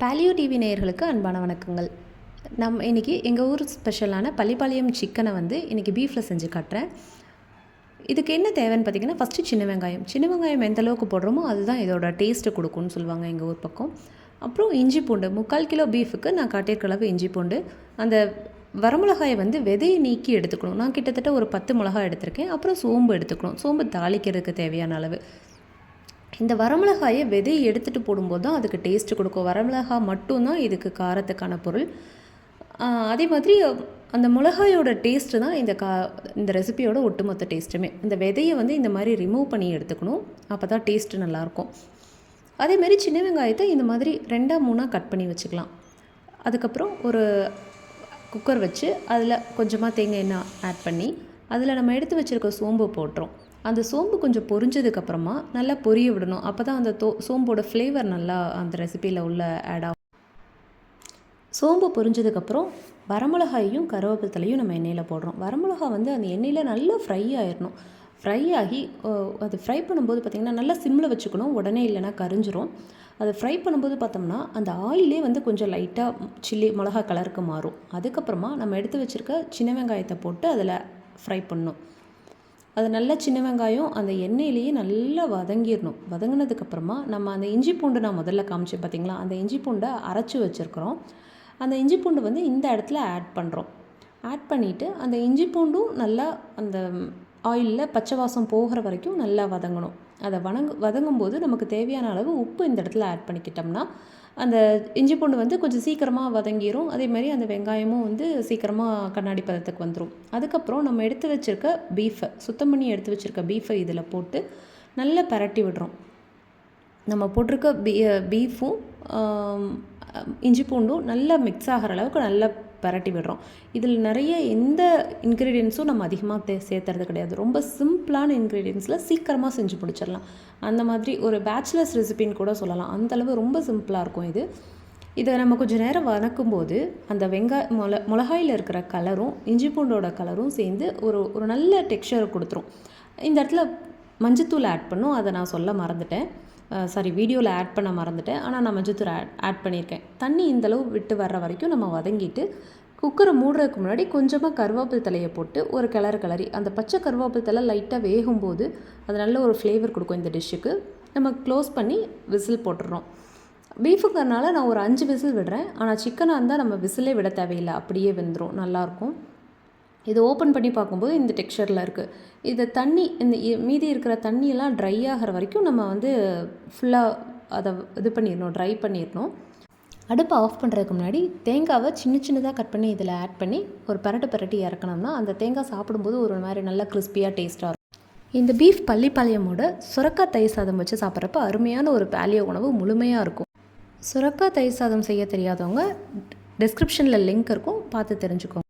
Paleo TV நேயர்களுக்கு அன்பான வணக்கங்கள். நம் இன்றைக்கி எங்கள் ஊர் ஸ்பெஷலான பள்ளிப்பாளையம் சிக்கனை வந்து இன்றைக்கி பீஃபில் செஞ்சு காட்டுறேன். இதுக்கு என்ன தேவைன்னு பார்த்தீங்கன்னா ஃபஸ்ட்டு சின்ன வெங்காயம். சின்ன வெங்காயம் எந்த அளவுக்கு போடுறோமோ அதுதான் இதோட டேஸ்ட்டு கொடுக்கும்னு சொல்லுவாங்க எங்கள் ஊர் பக்கம். அப்புறம் இஞ்சி பூண்டு முக்கால் கிலோ பீஃபுக்கு நான் காட்டியிருக்க அளவு இஞ்சி பூண்டு. அந்த வரமிளகாயை வந்து விதையை நீக்கி எடுத்துக்கணும். நான் கிட்டத்தட்ட ஒரு பத்து மிளகாய் எடுத்திருக்கேன். அப்புறம் சோம்பு எடுத்துக்கணும். சோம்பு தாளிக்கிறதுக்கு தேவையான அளவு. இந்த வரமிளகாயை விதையை எடுத்துகிட்டு போடும்போது தான் அதுக்கு டேஸ்ட்டு கொடுக்கும். வரமிளகாய் மட்டும்தான் இதுக்கு காரத்துக்கான பொருள். அதே மாதிரி அந்த மிளகாயோட டேஸ்ட்டு தான் இந்த கா இந்த ரெசிபியோட ஒட்டுமொத்த டேஸ்ட்டுமே இந்த விதையை வந்து இந்த மாதிரி ரிமூவ் பண்ணி எடுத்துக்கணும். அப்போ தான் டேஸ்ட்டு நல்லாயிருக்கும். அதே மாதிரி சின்ன வெங்காயத்தை இந்த மாதிரி ரெண்டாக மூணாக கட் பண்ணி வச்சுக்கலாம். அதுக்கப்புறம் ஒரு குக்கர் வச்சு அதில் கொஞ்சமாக தேங்காய் எண்ணெய் ஆட் பண்ணி அதில் நம்ம எடுத்து வச்சுருக்க சோம்பு போட்டுரும். அந்த சோம்பு கொஞ்சம் பொரிஞ்சதுக்கப்புறமா நல்லா பொரிய விடணும். அப்போ தான் அந்த தோ சோம்போட ஃப்ளேவர் நல்லா அந்த ரெசிபியில் உள்ள ஆட் ஆகும். சோம்பு பொரிஞ்சதுக்கப்புறம் வரமிளகாயையும் கருவேப்பிலையும் நம்ம எண்ணெயில் போடுறோம். வரமிளகா வந்து அந்த எண்ணெயில் நல்லா ஃப்ரை ஆயிடணும் ஃப்ரை ஆகி அது ஃப்ரை பண்ணும்போது பார்த்திங்கன்னா நல்லா சிம்மில் வச்சுக்கணும். உடனே இல்லைன்னா கரிஞ்சிரும். அதை ஃப்ரை பண்ணும்போது பார்த்தோம்னா அந்த ஆயிலே வந்து கொஞ்சம் லைட்டாக சில்லி மிளகா கலருக்கு மாறும். அதுக்கப்புறமா நம்ம எடுத்து வச்சுருக்க சின்ன வெங்காயத்தை போட்டு அதில் ஃப்ரை பண்ணணும். அது நல்லா சின்ன வெங்காயம் அந்த எண்ணெயிலேயே நல்லா வதங்கிடணும். வதங்கினதுக்கப்புறமா நம்ம அந்த இஞ்சி பூண்டு நான் முதல்ல காமிச்சேன் பார்த்தீங்களா அந்த இஞ்சி பூண்டை அரைச்சி வச்சுருக்குறோம். அந்த இஞ்சி பூண்டு வந்து இந்த இடத்துல ஆட் பண்ணுறோம் ஆட் பண்ணிவிட்டு அந்த இஞ்சி பூண்டும் நல்லா அந்த ஆயிலில் பச்சை வாசம் போகிற வரைக்கும் நல்லா வதங்கணும். அதை வதங்கு வதங்கும்போது நமக்கு தேவையான அளவு உப்பு இந்த இடத்துல ஆட் பண்ணிக்கிட்டோம்னா அந்த இஞ்சி பூண்டு வந்து கொஞ்சம் சீக்கிரமாக வதங்கிரும். அதே மாதிரி அந்த வெங்காயமும் வந்து சீக்கிரமாக கண்ணாடி பதத்துக்கு வந்துடும் அதுக்கப்புறம் நம்ம எடுத்து வச்சுருக்க பீஃபை சுத்தம் பண்ணி எடுத்து வச்சுருக்க பீஃபை இதில் போட்டு நல்லா பரட்டி விடுறோம். நம்ம போட்டிருக்க பீ பீஃபும் இஞ்சி பூண்டும் நல்லா மிக்ஸ் ஆகிற அளவுக்கு நல்லா பரட்டி விடுறோம். இதில் நிறைய எந்த இன்க்ரீடியன்ஸும் நம்ம அதிகமாக தே சேர்த்துறது கிடையாது. ரொம்ப சிம்பிளான இன்க்ரீடியன்ஸில் சீக்கிரமாக செஞ்சு முடிச்சிடலாம். அந்த மாதிரி ஒரு பேச்சுலர்ஸ் ரெசிபின்னு கூட சொல்லலாம். அந்தளவு ரொம்ப சிம்பிளாக இருக்கும் இது. இதை நம்ம கொஞ்சம் நேரம் வதக்கும்போது அந்த வெங்காய மொள மிளகாயில் இருக்கிற கலரும் இஞ்சி பூண்டோட கலரும் சேர்ந்து ஒரு ஒரு நல்ல டெக்ஸ்சர் கொடுத்துரும். இந்த இடத்துல மஞ்சத்தூள் ஆட் பண்ணும். அதை நான் சொல்ல மறந்துட்டேன். சாரி வீடியோவில் ஆட் பண்ண மறந்துட்டேன். ஆனால் நான் மஞ்சத்தூள் ஆட் ஆட் பண்ணியிருக்கேன். தண்ணி இந்தளவு விட்டு வர்ற வரைக்கும் நம்ம வதங்கிட்டு குக்கரை மூடுறதுக்கு முன்னாடி கொஞ்சமாக கருவேப்பில் தலையை போட்டு ஒரு கிளறு கிளறி அந்த பச்சை கருவேப்பில் தலை லைட்டாக வேகும்போது அது நல்ல ஒரு ஃப்ளேவர் கொடுக்கும் இந்த டிஷ்ஷுக்கு நம்ம க்ளோஸ் பண்ணி விசில் போட்டுடுறோம். பீஃபுங்கிறனால நான் ஒரு அஞ்சு விசில் விடுறேன். ஆனால் சிக்கனாக இருந்தால் நம்ம விசிலே விட தேவையில்லை. அப்படியே வெந்துடும் நல்லாயிருக்கும் இது ஓப்பன் பண்ணி பார்க்கும்போது இந்த டெக்ஸ்சரில் இருக்குது இது தண்ணி இந்த இ- மீதி இருக்கிற தண்ணியெல்லாம் ட்ரை ஆகிற வரைக்கும் நம்ம வந்து ஃபுல்லாக அதை இது பண்ணிடணும் ட்ரை பண்ணிடணும். அடுப்பை ஆஃப் பண்ணுறதுக்கு முன்னாடி தேங்காவை சின்ன சின்னதாக கட் பண்ணி இதில் ஆட் பண்ணி ஒரு பரட்டு பரட்டி இறக்கணும்னா அந்த தேங்காய் சாப்பிடும்போது ஒரு மாதிரி நல்லா கிறிஸ்பியாக டேஸ்ட்டாக இருக்கும். இந்த பீஃப் பள்ளிப்பாளையமோட சுரக்காய் தயிர் சாதம் வச்சு சாப்பிட்றப்ப அருமையான ஒரு பேலியோ உணவு முழுமையாக இருக்கும். சுரக்காய் தயிர் சாதம் செய்ய தெரியாதவங்க டிஸ்கிரிப்ஷனில் லிங்க் இருக்கும் பார்த்து தெரிஞ்சுக்கோங்க.